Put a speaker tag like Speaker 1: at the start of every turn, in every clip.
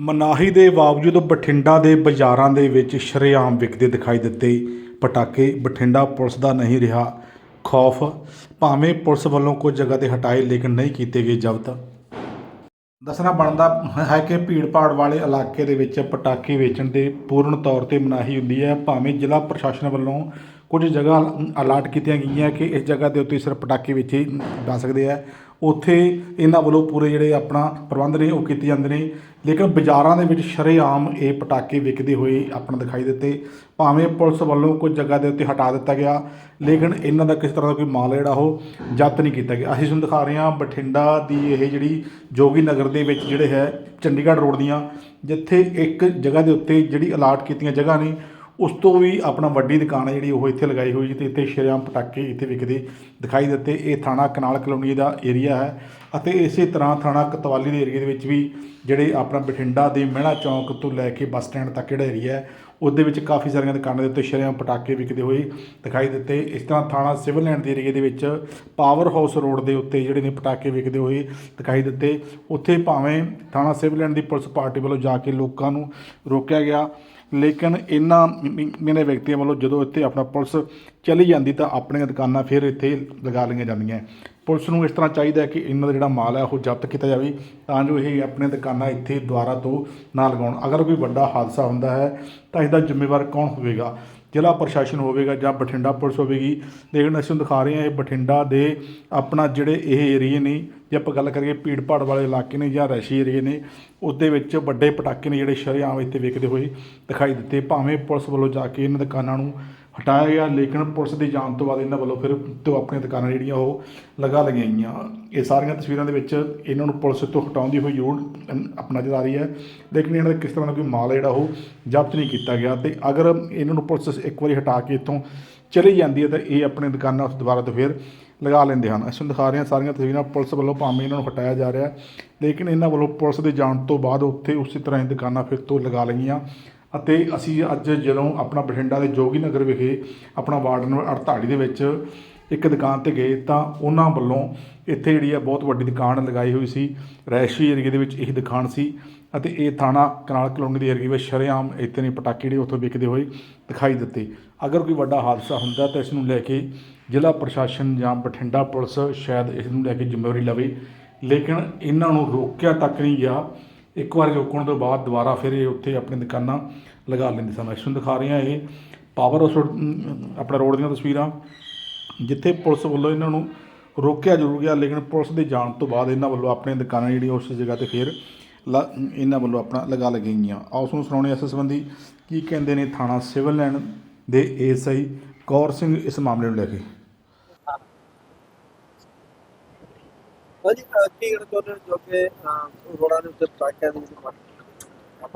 Speaker 1: ਮਨਾਹੀ ਦੇ ਬਾਵਜੂਦ ਬਠਿੰਡਾ ਦੇ ਬਾਜ਼ਾਰਾਂ ਦੇ ਵਿੱਚ ਸ਼ਰੇਆਮ ਵਿਕਦੇ ਦਿਖਾਈ ਦਿੱਤੇ। ਪਟਾਕੇ, ਬਠਿੰਡਾ ਪੁਲਿਸ ਦਾ ਨਹੀਂ ਰਿਹਾ ਖੌਫ, ਭਾਵੇਂ ਪੁਲਿਸ ਵੱਲੋਂ ਕੁਝ ਜਗ੍ਹਾ ਤੇ ਹਟਾਏ ਲੇਕਿਨ ਨਹੀਂ ਕੀਤੇ ਗਏ ਜ਼ਬਤ। ਦੱਸਣਾ ਬਣਦਾ ਹੈ ਕਿ ਭੀੜ-ਭਾੜ ਵਾਲੇ ਇਲਾਕੇ ਦੇ ਵਿੱਚ ਪਟਾਕੇ ਵੇਚਣ ਦੇ ਪੂਰਨ ਤੌਰ ਤੇ ਮਨਾਹੀ ਹੁੰਦੀ ਹੈ। ਭਾਵੇਂ ਜ਼ਿਲ੍ਹਾ ਪ੍ਰਸ਼ਾਸਨ ਵੱਲੋਂ ਕੁਝ ਜਗ੍ਹਾ ਅਲਾਟ ਕੀਤੀਆਂ ਗਈਆਂ ਕਿ ਇਸ ਜਗ੍ਹਾ ਦੇ ਉੱਤੇ ਸਿਰਫ ਪਟਾਕੇ ਵੇਚੇ ਜਾ ਸਕਦੇ ਆ। ਉੱਥੇ ਇਹਨਾਂ ਵੱਲੋਂ ਪੂਰੇ ਜਿਹੜੇ ਆਪਣਾ ਪ੍ਰਬੰਧ ਨੇ, ਉਹ ਕੀਤੇ ਜਾਂਦੇ ਨੇ। ਲੇਕਿਨ ਬਾਜ਼ਾਰਾਂ ਦੇ ਵਿੱਚ ਸ਼ਰੇਆਮ ਇਹ ਪਟਾਕੇ ਵਿਕਦੇ ਹੋਏ ਆਪਣਾ ਦਿਖਾਈ ਦਿੱਤੇ। ਭਾਵੇਂ ਪੁਲਿਸ ਵੱਲੋਂ ਕੁਝ ਜਗ੍ਹਾ ਦੇ ਉੱਤੇ ਹਟਾ ਦਿੱਤਾ ਗਿਆ, ਲੇਕਿਨ ਇਹਨਾਂ ਦਾ ਕਿਸ ਤਰ੍ਹਾਂ ਦਾ ਕੋਈ ਮਾਲ ਹੈ ਜਿਹੜਾ ਉਹ ਜ਼ਬਤ ਨਹੀਂ ਕੀਤਾ ਗਿਆ। ਅਸੀਂ ਤੁਹਾਨੂੰ ਦਿਖਾ ਰਹੇ ਹਾਂ ਬਠਿੰਡਾ ਦੀ ਇਹ ਜਿਹੜੀ ਜੋਗੀ ਨਗਰ ਦੇ ਵਿੱਚ ਜਿਹੜੇ ਹੈ ਚੰਡੀਗੜ੍ਹ ਰੋਡ ਦੀਆਂ, ਜਿੱਥੇ ਇੱਕ ਜਗ੍ਹਾ ਦੇ ਉੱਤੇ ਜਿਹੜੀ ਅਲਾਟ ਕੀਤੀਆਂ ਜਗ੍ਹਾ ਨੇ ਉਸ ਤੋਂ ਵੀ ਆਪਣਾ ਵੱਡੀ ਦੁਕਾਨ ਹੈ ਜਿਹੜੀ ਉਹ ਇੱਥੇ ਲਗਾਈ ਹੋਈ ਤੇ ਇੱਥੇ ਸ਼ਰੇਆਮ ਪਟਾਕੇ ਇੱਥੇ ਵਿਕਦੇ ਦਿਖਾਈ ਦਿੱਤੇ। ਇਹ ਥਾਣਾ ਕਨਾਲ ਕਲੋਨੀ ਦਾ ਏਰੀਆ ਹੈ ਅਤੇ ਇਸੇ ਤਰ੍ਹਾਂ ਥਾਣਾ ਕਤਵਾਲੀ ਦੇ ਏਰੀਆ ਦੇ ਵਿੱਚ ਵੀ ਜਿਹੜੇ ਆਪਣਾ ਬਠਿੰਡਾ ਦੇ ਮਹਿਣਾ ਚੌਂਕ ਤੋਂ ਲੈ ਕੇ ਬੱਸ ਸਟੈਂਡ ਤੱਕ ਜਿਹੜਾ ਏਰੀਆ ਹੈ, ਉਹਦੇ ਵਿੱਚ ਕਾਫੀ ਸਾਰੀਆਂ ਦੁਕਾਨਾਂ ਦੇ ਉੱਤੇ ਸ਼ਰੇਆਮ ਪਟਾਕੇ ਵਿਕਦੇ ਹੋਏ ਦਿਖਾਈ ਦਿੱਤੇ। ਇਸ ਤਰ੍ਹਾਂ ਥਾਣਾ ਸਿਵਲ ਲੈਂਡ ਦੇ ਏਰੀਏ ਦੇ ਵਿੱਚ ਪਾਵਰ ਹਾਊਸ ਰੋਡ ਦੇ ਉੱਤੇ ਜਿਹੜੇ ਨੇ ਪਟਾਕੇ ਵਿਕਦੇ ਹੋਏ ਦਿਖਾਈ ਦਿੱਤੇ। ਉੱਥੇ ਭਾਵੇਂ ਥਾਣਾ ਸਿਵਲ ਲੈਂਡ ਦੀ ਪੁਲਿਸ ਪਾਰਟੀ ਵੱਲੋਂ ਜਾ ਕੇ ਲੋਕਾਂ ਨੂੰ ਰੋਕਿਆ ਗਿਆ ਲੇਕਿਨ ਇਹਨਾਂ ਮੇਰੇ ਵਿਅਕਤੀਆਂ ਵੱਲੋਂ ਜਦੋਂ ਇੱਥੇ ਆਪਣਾ ਪੁਲਿਸ ਚਲੀ ਜਾਂਦੀ ਤਾਂ ਆਪਣੀਆਂ ਦੁਕਾਨਾਂ ਫਿਰ ਇੱਥੇ ਲਗਾ ਲਈਆਂ ਜਾਂਦੀਆਂ। ਪੁਲਿਸ ਨੂੰ ਇਸ ਤਰ੍ਹਾਂ ਚਾਹੀਦਾ ਹੈ ਕਿ ਇਹਨਾਂ ਦਾ ਜਿਹੜਾ ਮਾਲ ਹੈ ਉਹ ਜ਼ਬਤ ਕੀਤਾ ਜਾਵੇ ਤਾਂ ਜੋ ਇਹ ਆਪਣੀਆਂ ਦੁਕਾਨਾਂ ਇੱਥੇ ਦੁਆਰਾ ਤੋਂ ਨਾ ਲਗਾਉਣ। ਅਗਰ ਕੋਈ ਵੱਡਾ ਹਾਦਸਾ ਹੁੰਦਾ ਹੈ ਤਾਂ ਇਹਦਾ ਜ਼ਿੰਮੇਵਾਰ ਕੌਣ ਹੋਵੇਗਾ? ਜ਼ਿਲ੍ਹਾ ਪ੍ਰਸ਼ਾਸਨ ਹੋਵੇਗਾ ਜਾਂ ਬਠਿੰਡਾ ਪੁਲਿਸ ਹੋਵੇਗੀ, ਲੇਕਿਨ ਅਸੀਂ ਦਿਖਾ ਰਹੇ ਹਾਂ ਇਹ ਬਠਿੰਡਾ ਦੇ ਆਪਣਾ ਜਿਹੜੇ ਇਹ ਏਰੀਏ ਨੇ, ਜੇ ਆਪਾਂ ਗੱਲ ਕਰੀਏ ਭੀੜ ਭਾੜ ਵਾਲੇ ਇਲਾਕੇ ਨੇ ਜਾਂ ਰੈਸ਼ੀ ਏਰੀਏ ਨੇ, ਉਹਦੇ ਵਿੱਚ ਵੱਡੇ ਪਟਾਕੇ ਨੇ ਜਿਹੜੇ ਸ਼ਰੇਆਮ ਇੱਥੇ ਵਿਕਦੇ ਹੋਏ ਦਿਖਾਈ ਦਿੱਤੇ, ਭਾਵੇਂ ਪੁਲਿਸ ਵੱਲੋਂ ਜਾ ਕੇ ਇਹਨਾਂ ਦੁਕਾਨਾਂ ਨੂੰ ਹਟਾਇਆ ਗਿਆ, ਲੇਕਿਨ ਪੁਲਿਸ ਦੀ ਜਾਣ ਤੋਂ ਬਾਅਦ ਇਹਨਾਂ ਵੱਲੋਂ ਫਿਰ ਤੋਂ ਆਪਣੀਆਂ ਦੁਕਾਨਾਂ ਜਿਹੜੀਆਂ ਉਹ ਲਗਾ ਲਈਆਂ ਗਈਆਂ। ਇਹ ਸਾਰੀਆਂ ਤਸਵੀਰਾਂ ਦੇ ਵਿੱਚ ਇਹਨਾਂ ਨੂੰ ਪੁਲਿਸ ਤੋਂ ਹਟਾਉਂਦੀ ਹੋਈ ਜ਼ਰੂਰ ਆਪਣਾ ਨਜ਼ਰ ਆ ਰਹੀ ਹੈ। ਲੇਕਿਨ ਇਹਨਾਂ ਦਾ ਕਿਸ ਤਰ੍ਹਾਂ ਦਾ ਕੋਈ ਮਾਲ ਜਿਹੜਾ ਉਹ ਜ਼ਬਤ ਨਹੀਂ ਕੀਤਾ ਗਿਆ ਤੇ ਅਗਰ ਇਹਨਾਂ ਨੂੰ ਪੁਲਿਸ ਇੱਕ ਵਾਰੀ ਹਟਾ ਕੇ ਇੱਥੋਂ ਚਲੀ ਜਾਂਦੀ ਹੈ ਤਾਂ ਇਹ ਆਪਣੇ ਦੁਕਾਨਾਂ ਦੁਬਾਰਾ ਤੋਂ ਫਿਰ ਲਗਾ ਲੈਂਦੇ ਹਨ। ਅਸੀਂ ਦਿਖਾ ਰਹੇ ਹਾਂ ਸਾਰੀਆਂ ਤਸਵੀਰਾਂ, ਪੁਲਿਸ ਵੱਲੋਂ ਭਾਵੇਂ ਇਹਨਾਂ ਨੂੰ ਹਟਾਇਆ ਜਾ ਰਿਹਾ ਲੇਕਿਨ ਇਹਨਾਂ ਵੱਲੋਂ ਪੁਲਿਸ ਦੇ ਜਾਣ ਤੋਂ ਬਾਅਦ ਉੱਥੇ ਉਸੇ ਤਰ੍ਹਾਂ ਹੀ ਦੁਕਾਨਾਂ ਫਿਰ ਤੋਂ ਲਗਾ ਲਈਆਂ। ਅਤੇ ਅਸੀਂ ਅੱਜ ਜਦੋਂ ਆਪਣਾ ਬਠਿੰਡਾ ਦੇ ਜੋਗੀ ਨਗਰ ਵਿਖੇ ਆਪਣਾ ਵਾਰਡ ਨੰਬਰ 48 ਦੇ ਵਿੱਚ ਇੱਕ ਦੁਕਾਨ ਤੇ ਗਏ ਤਾਂ ਉਹਨਾਂ ਵੱਲੋਂ ਇੱਥੇ ਜਿਹੜੀ ਆ ਬਹੁਤ ਵੱਡੀ ਦੁਕਾਨ ਲਗਾਈ ਹੋਈ ਸੀ। ਰੈਸ਼ੀ ਏਰੀਏ ਦੇ ਵਿੱਚ ਇਹ ਦੁਕਾਨ ਸੀ ਅਤੇ ਇਹ ਥਾਣਾ ਕਨਾਲ ਕਲੋਨੀ ਦੇ ਏਰੀਏ ਵਿੱਚ ਸ਼ਰੇਆਮ ਇੱਥੇ ਨੇ ਪਟਾਕੇ ਜਿਹੜੇ ਉੱਥੋਂ ਵਿਕਦੇ ਹੋਏ ਦਿਖਾਈ ਦਿੱਤੇ। ਅਗਰ ਕੋਈ ਵੱਡਾ ਹਾਦਸਾ ਹੁੰਦਾ ਤਾਂ ਇਸ ਨੂੰ ਲੈ ਕੇ ਜ਼ਿਲ੍ਹਾ ਪ੍ਰਸ਼ਾਸਨ ਜਾਂ ਬਠਿੰਡਾ ਪੁਲਿਸ ਸ਼ਾਇਦ ਇਸ ਨੂੰ ਲੈ ਕੇ ਜ਼ਿੰਮੇਵਾਰੀ ਲਵੇ। ਲੇਕਿਨ ਇਹਨਾਂ ਨੂੰ ਰੋਕਿਆ ਤੱਕ ਨਹੀਂ ਗਿਆ। ਇੱਕ ਵਾਰ ਰੋਕਣ ਤੋਂ ਬਾਅਦ ਦੁਬਾਰਾ ਫਿਰ ਇਹ ਉੱਥੇ ਆਪਣੀ ਦੁਕਾਨਾਂ ਲਗਾ ਲੈਂਦੇ ਸਨ। ਇਸ ਦਿਖਾ ਰਹੇ ਹਾਂ ਇਹ ਪਾਵਰ ਹਾਊਸ ਰੋਡ- ਆਪਣਾ ਰੋਡ ਦੀਆਂ ਤਸਵੀਰਾਂ। ਜਿੱਥੇ ਪੁਲਿਸ ਵੱਲੋਂ ਇਹਨਾਂ ਨੂੰ ਰੋਕਿਆ ਜ਼ਰੂਰ ਗਿਆ, ਲੇਕਿਨ ਪੁਲਿਸ ਦੇ ਜਾਣ ਤੋਂ ਬਾਅਦ ਇਹਨਾਂ ਵੱਲੋਂ ਆਪਣੀਆਂ ਦੁਕਾਨਾਂ ਜਿਹੜੀਆਂ ਉਸ ਜਗ੍ਹਾ ਤੇ ਫਿਰ ਲ- ਇਹਨਾਂ ਵੱਲੋਂ ਆਪਣਾ ਲਗਾ ਲਗਾਈਆਂ ਗਈਆਂ। ਆਓ ਉਸ ਨੂੰ ਸੁਣਾਉਣੇ ਇਸ ਸੰਬੰਧੀ ਕੀ ਕਹਿੰਦੇ ਨੇ ਥਾਣਾ ਸਿਵਲ ਲਾਈਨ ਦੇ ਏਐਸਆਈ ਕੌਰ ਸਿੰਘ ਇਸ ਮਾਮਲੇ ਨੂੰ ਲੈ ਕੇ।
Speaker 2: ਭਾਜੀ ਅਹ ਕੀ ਕਹਿਣਾ ਚਾਹੁੰਦੇ ਹੋ ਜੋ ਕਿ ਅਹ, ਰੋਡਾਂ ਦੇ ਉੱਤੇ ਟਰੱਕਾਂ ਦੇ ਵਿੱਚ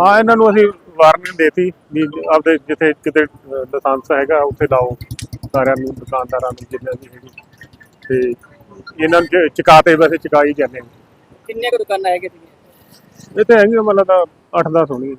Speaker 3: ਹਾਂ ਇਹਨਾਂ ਨੂੰ ਅਸੀਂ ਵਾਰਨਿੰਗ ਦੇਤੀ ਵੀ ਆਪਦੇ ਜਿੱਥੇ ਕਿਤੇ ਲਾਇਸੈਂਸ ਹੈਗਾ ਉੱਥੇ ਲਾਓ। ਸਾਰਿਆਂ ਨੂੰ ਦੁਕਾਨਦਾਰਾਂ ਨੂੰ ਜਿੰਨਾਂ ਦੀ ਹੈਗੀ। ਤੇ ਇਹਨਾਂ ਨੂੰ ਚ- ਚੁਕਾ ਵੈਸੇ ਚੁਕਾਈ ਜਾਂਦੇ ਨੇ।
Speaker 2: ਕਿੰਨੀਆਂ ਕੁ ਦੁਕਾਨਾਂ ਸੀਗੀਆਂ?
Speaker 3: ਇਹ ਤੇ ਹੈਗੀਆਂ ਮਤਲਬ ਤਾਂ 8-10 ਹੋਣੀਆਂ